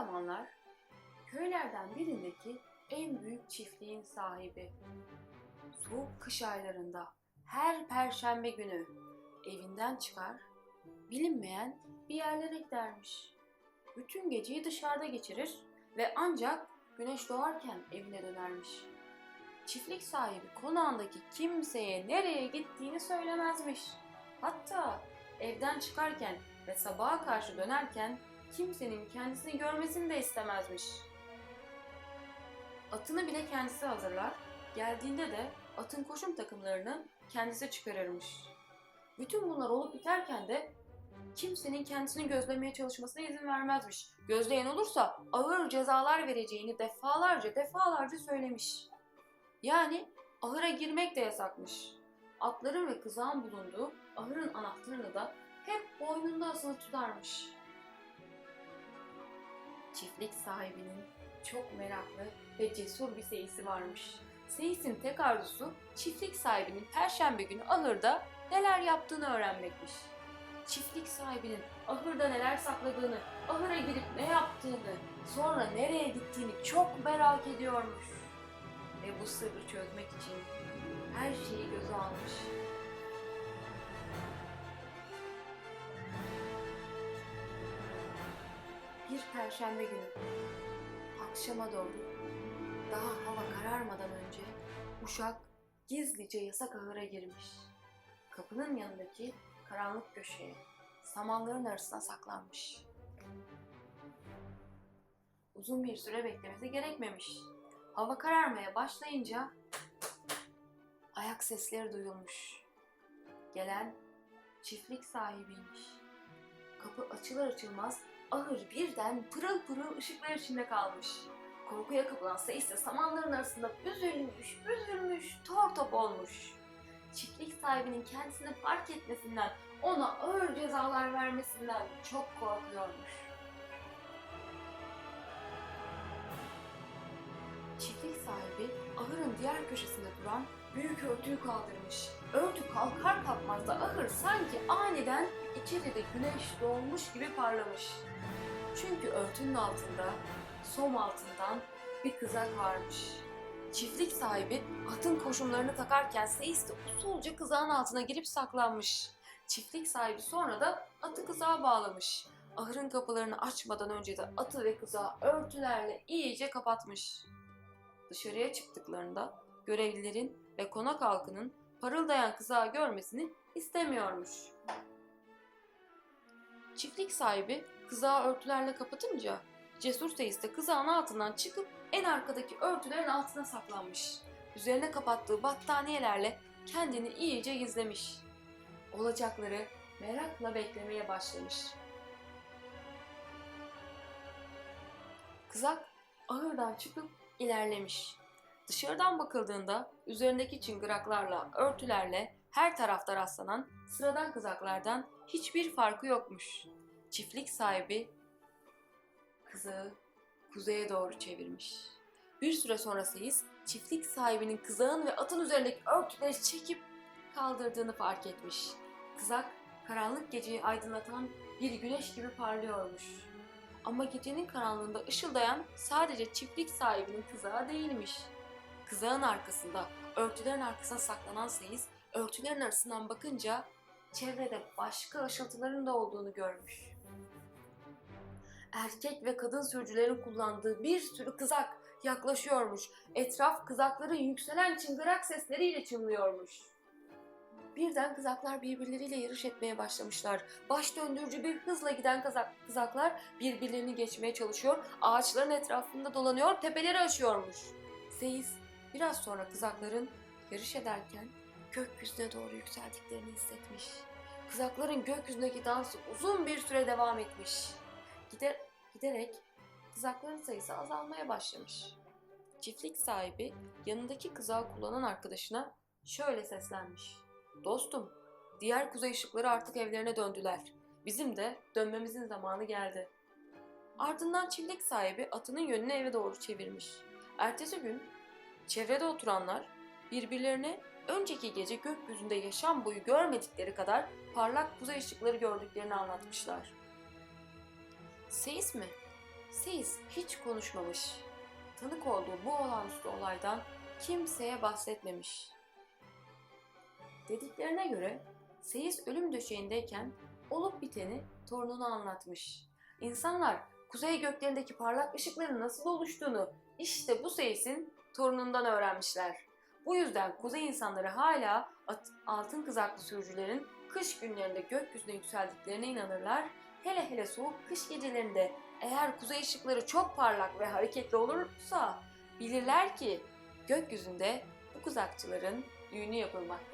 zamanlar köylerden birindeki en büyük çiftliğin sahibi soğuk kış aylarında her perşembe günü evinden çıkar, bilinmeyen bir yerlere gidermiş. Bütün geceyi dışarıda geçirir ve ancak güneş doğarken evine dönermiş. Çiftlik sahibi konağındaki kimseye nereye gittiğini söylemezmiş. Hatta evden çıkarken ve sabaha karşı dönerken kimsenin kendisini görmesini de istemezmiş. Atını bile kendisi hazırlar, geldiğinde de atın koşum takımlarını kendisi çıkarırmış. Bütün bunlar olup biterken de kimsenin kendisini gözlemeye çalışmasına izin vermezmiş. Gözleyen olursa ağır cezalar vereceğini defalarca defalarca söylemiş. Yani ahıra girmek de yasakmış. Atların ve kızağın bulunduğu ahırın anahtarını da hep boynunda asılı tutarmış. Çiftlik sahibinin çok meraklı ve cesur bir seyisi varmış. Seyisin tek arzusu çiftlik sahibinin perşembe günü ahırda neler yaptığını öğrenmekmiş. Çiftlik sahibinin ahırda neler sakladığını, ahıra girip ne yaptığını, sonra nereye gittiğini çok merak ediyormuş. Ve bu sırrı çözmek için her şeyi göze almış. Bir perşembe günü akşama doğru daha hava kararmadan önce uşak gizlice yasak ahıra girmiş. Kapının yanındaki karanlık köşeye samanların arasına saklanmış. Uzun bir süre beklemesi gerekmemiş. Hava kararmaya başlayınca ayak sesleri duyulmuş. Gelen çiftlik sahibiymiş. Kapı açılır açılmaz ahır birden pırıl pırıl ışıklar içinde kalmış. Korkuya kapılan Seyis de samanların arasında büzülmüş, büzülmüş, tor top olmuş. Çiftlik sahibinin kendisini fark etmesinden, ona ağır cezalar vermesinden çok korkuyormuş. Çiftlik sahibi ahırın diğer köşesinde duran büyük örtüyü kaldırmış. Örtü kalkar kalkmaz da ahır sanki aniden içeride güneş doğmuş gibi parlamış. Çünkü örtünün altında, som altından bir kızak varmış. Çiftlik sahibi atın koşumlarını takarken Seyis de usulca kızağın altına girip saklanmış. Çiftlik sahibi sonra da atı kızağa bağlamış. Ahırın kapılarını açmadan önce de atı ve kızağı örtülerle iyice kapatmış. Dışarıya çıktıklarında görevlilerin ve konak halkının parıldayan kızağı görmesini istemiyormuş. Çiftlik sahibi kızağı örtülerle kapatınca Cesur Seyis de kızağın altından çıkıp en arkadaki örtülerin altına saklanmış. Üzerine kapattığı battaniyelerle kendini iyice gizlemiş. Olacakları merakla beklemeye başlamış. Kızak ahırdan çıkıp ilerlemiş. Dışarıdan bakıldığında üzerindeki çıngıraklarla, örtülerle her tarafta rastlanan sıradan kızaklardan hiçbir farkı yokmuş. Çiftlik sahibi kızağı kuzeye doğru çevirmiş. Bir süre sonra Seyis, çiftlik sahibinin kızağın ve atın üzerindeki örtüleri çekip kaldırdığını fark etmiş. Kızak, karanlık geceyi aydınlatan bir güneş gibi parlıyormuş. Ama gecenin karanlığında ışıldayan sadece çiftlik sahibinin kızağı değilmiş. Kızağın arkasında, örtülerin arkasına saklanan Seyis, örtülerin arasından bakınca çevrede başka ışıltıların da olduğunu görmüş erkek ve kadın sürücülerin kullandığı bir sürü kızak yaklaşıyormuş. Etraf kızakların yükselen çıngırak sesleriyle çınlıyormuş. Birden kızaklar birbirleriyle yarış etmeye başlamışlar. Baş döndürücü bir hızla giden kızak, kızaklar birbirlerini geçmeye çalışıyor, ağaçların etrafında dolanıyor, tepeleri aşıyormuş. Seyis biraz sonra kızakların yarış ederken gökyüzüne doğru yükseldiklerini hissetmiş. Kızakların gökyüzündeki dansı uzun bir süre devam etmiş gider, giderek kızakların sayısı azalmaya başlamış. Çiftlik sahibi yanındaki kızağı kullanan arkadaşına şöyle seslenmiş. Dostum, diğer kuzey ışıkları artık evlerine döndüler. Bizim de dönmemizin zamanı geldi. Ardından çiftlik sahibi atının yönünü eve doğru çevirmiş. Ertesi gün çevrede oturanlar birbirlerine önceki gece gökyüzünde yaşam boyu görmedikleri kadar parlak kuzey ışıkları gördüklerini anlatmışlar. Seyis mi? Seyis hiç konuşmamış. Tanık olduğu bu olağanüstü olaydan kimseye bahsetmemiş. Dediklerine göre Seyis ölüm döşeğindeyken olup biteni torununa anlatmış. İnsanlar kuzey göklerindeki parlak ışıkların nasıl oluştuğunu işte bu Seyis'in torunundan öğrenmişler. Bu yüzden kuzey insanları hala altın kızaklı sürücülerin kış günlerinde gökyüzüne yükseldiklerine inanırlar. Hele hele soğuk kış gecelerinde eğer kuzey ışıkları çok parlak ve hareketli olursa bilirler ki gökyüzünde bu kızakçıların düğünü yapılmaktadır.